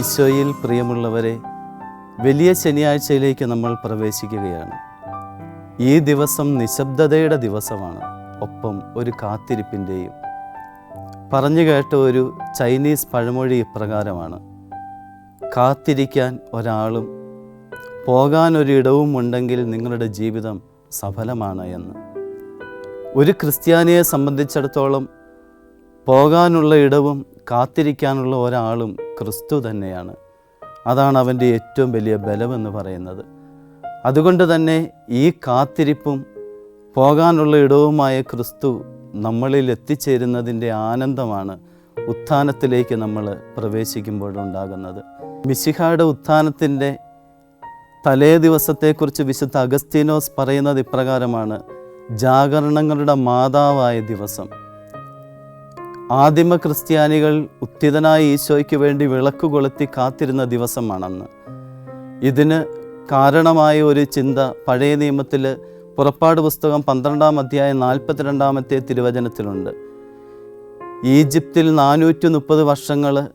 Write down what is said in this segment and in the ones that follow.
ഈശോയിൽ പ്രിയമുള്ളവരെ വലിയ ശനിയാഴ്ചയിലേക്ക് നമ്മൾ പ്രവേശിക്കുകയാണ്. ഈ ദിവസം നിശബ്ദതയുടെ ദിവസമാണ്. ഒപ്പം ഒരു കാത്തിരിപ്പിന്റെയും. പറഞ്ഞു കേട്ട ഒരു ചൈനീസ് പഴമൊഴി ഇപ്രകാരമാണ്. കാത്തിരിക്കാൻ ഒരാളും പോകാൻ ഒരിടവും ഉണ്ടെങ്കിൽ നിങ്ങളുടെ ജീവിതം സഫലമാണ് എന്ന്. ഒരു ക്രിസ്ത്യാനിയെ സംബന്ധിച്ചിടത്തോളം പോകാനുള്ള ഇടവും കാത്തിരിക്കാനുള്ള ഒരാളും ക്രിസ്തു തന്നെയാണ്. അതാണ് അവന്റെ ഏറ്റവും വലിയ ബലമെന്ന് പറയുന്നത്. അതുകൊണ്ട് തന്നെ ഈ കാത്തിരിപ്പും പോകാനുള്ള ഇടവുമായ ക്രിസ്തു നമ്മളിൽ എത്തിച്ചേരുന്നതിന്റെ ആനന്ദമാണ് ഉത്ഥാനത്തിലേക്ക് നമ്മൾ പ്രവേശിക്കുമ്പോഴുണ്ടാകുന്നത് മിശിഹായുടെ ഉത്ഥാനത്തിന്റെ തലേ ദിവസത്തെക്കുറിച്ച് വിശുദ്ധ അഗസ്തീനോസ് പറയുന്നത് ഇപ്രകാരമാണ്. ജാഗരണങ്ങളുടെ മാതാവായ ദിവസം. ആദിമ ക്രിസ്ത്യാനികൾ ഉത്തിതനായ ഈശോയ്ക്ക് വേണ്ടി വിളക്ക് കൊളുത്തി കാത്തിരുന്ന ദിവസമാണെന്ന്. ഇതിന് കാരണമായ ഒരു ചിന്ത പഴയ നിയമത്തിൽ പുറപ്പാട് പുസ്തകം പന്ത്രണ്ടാം അധ്യായം നാൽപ്പത്തിരണ്ടാമത്തെ തിരുവചനത്തിലുണ്ട്. ഈജിപ്തിൽ നാനൂറ്റി മുപ്പത് വർഷങ്ങൾ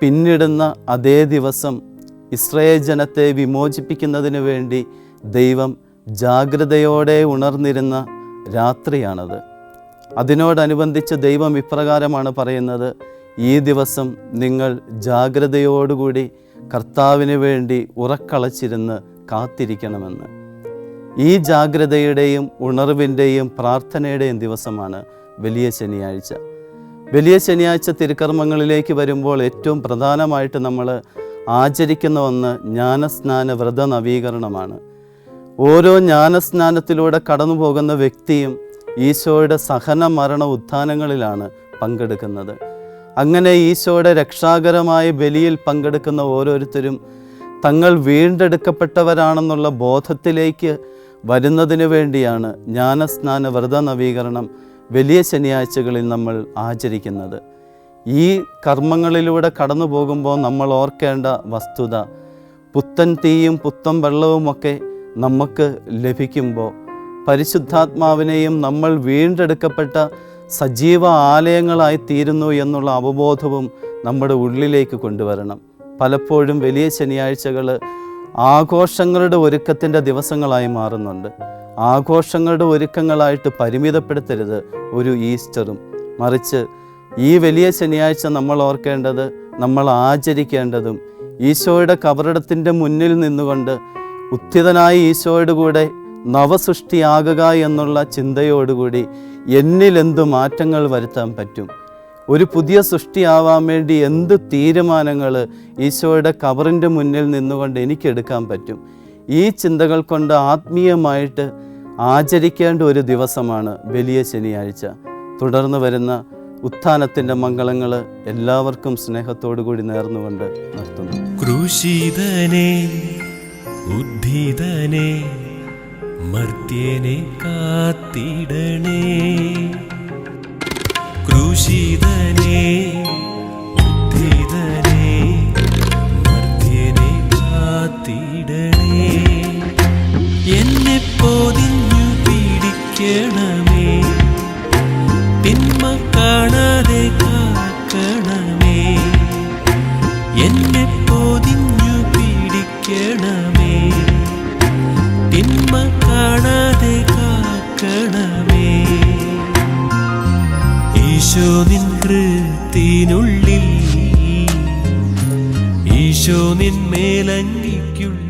പിന്നിടുന്ന അതേ ദിവസം ഇസ്രയേൽ ജനത്തെ വിമോചിപ്പിക്കുന്നതിന് വേണ്ടി ദൈവം ജാഗ്രതയോടെ ഉണർന്നിരുന്ന രാത്രിയാണത്. അതിനോടനുബന്ധിച്ച് ദൈവം ഇപ്രകാരമാണ് പറയുന്നത് ഈ ദിവസം നിങ്ങൾ ജാഗ്രതയോടുകൂടി കർത്താവിന് വേണ്ടി ഉറക്കളച്ചിരുന്ന് കാത്തിരിക്കണമെന്ന്. ഈ ജാഗ്രതയുടെയും ഉണർവിന്റെയും പ്രാർത്ഥനയുടെയും ദിവസമാണ് വലിയ ശനിയാഴ്ച. വലിയ ശനിയാഴ്ച തിരുക്കർമ്മങ്ങളിലേക്ക് വരുമ്പോൾ ഏറ്റവും പ്രധാനമായിട്ട് നമ്മൾ ആചരിക്കുന്ന ഒന്ന് ജ്ഞാനസ്നാന വ്രത നവീകരണമാണ്. ഓരോ ജ്ഞാനസ്നാനത്തിലൂടെ കടന്നു പോകുന്ന വ്യക്തിയും ഈശോയുടെ സഹന മരണ ഉത്ഥാനങ്ങളിലാണ് പങ്കെടുക്കുന്നത്. അങ്ങനെ ഈശോയുടെ രക്ഷാകരമായ ബലിയിൽ പങ്കെടുക്കുന്ന ഓരോരുത്തരും തങ്ങൾ വീണ്ടെടുക്കപ്പെട്ടവരാണെന്നുള്ള ബോധത്തിലേക്ക് വരുന്നതിന് വേണ്ടിയാണ് ജ്ഞാനസ്നാന വ്രത നവീകരണം വലിയ ശനിയാഴ്ചകളിൽ നമ്മൾ ആചരിക്കുന്നത്. ഈ കർമ്മങ്ങളിലൂടെ കടന്നു പോകുമ്പോൾ നമ്മൾ ഓർക്കേണ്ട വസ്തുത പുത്തൻ തീയും പുത്തൻ വെള്ളവുമൊക്കെ നമുക്ക് ലഭിക്കുമ്പോൾ പരിശുദ്ധാത്മാവിനെയും നമ്മൾ വീണ്ടെടുക്കപ്പെട്ട സജീവ ആലയങ്ങളായി തീരുന്നു എന്നുള്ള അവബോധവും നമ്മുടെ ഉള്ളിലേക്ക് കൊണ്ടുവരണം. പലപ്പോഴും വലിയ ശനിയാഴ്ചകൾ ആഘോഷങ്ങളുടെ ഒരുക്കത്തിന്റെ ദിവസങ്ങളായി മാറുന്നുണ്ട്. ആഘോഷങ്ങളുടെ ഒരുക്കങ്ങളായിട്ട് പരിമിതപ്പെടുത്തരുത് ഒരു ഈസ്റ്ററും. മറിച്ച് ഈ വലിയ ശനിയാഴ്ച നമ്മൾ ഓർക്കേണ്ടത് നമ്മൾ ആചരിക്കേണ്ടതും ഈശോയുടെ കവറിടത്തിന്റെ മുന്നിൽ നിന്നുകൊണ്ട് ഉത്ഥിതനായ ഈശോയുടെ കൂടെ നവസൃഷ്ടിയാകുക എന്നുള്ള ചിന്തയോടുകൂടി എന്നിലെന്ത് മാറ്റങ്ങൾ വരുത്താൻ പറ്റും? ഒരു പുതിയ സൃഷ്ടിയാവാൻ വേണ്ടി എന്ത് തീരുമാനങ്ങൾ ഈശോയുടെ കവറിന്റെ മുന്നിൽ നിന്നുകൊണ്ട് എനിക്കെടുക്കാൻ പറ്റും? ഈ ചിന്തകൾ കൊണ്ട് ആത്മീയമായിട്ട് ആചരിക്കേണ്ട ഒരു ദിവസമാണ് വലിയ ശനിയാഴ്ച. തുടർന്ന് വരുന്ന ഉത്ഥാനത്തിന്റെ മംഗളങ്ങൾ എല്ലാവർക്കും സ്നേഹത്തോടു കൂടി നേർന്നുകൊണ്ട് നിർത്തുന്നു. மர்த்தியனை காத்திடனே. ഈശോ നിൻ കൃത്തിനുള്ളിൽ ഈശോ നിൻ മേലങ്കിക്കുള്ളിൽ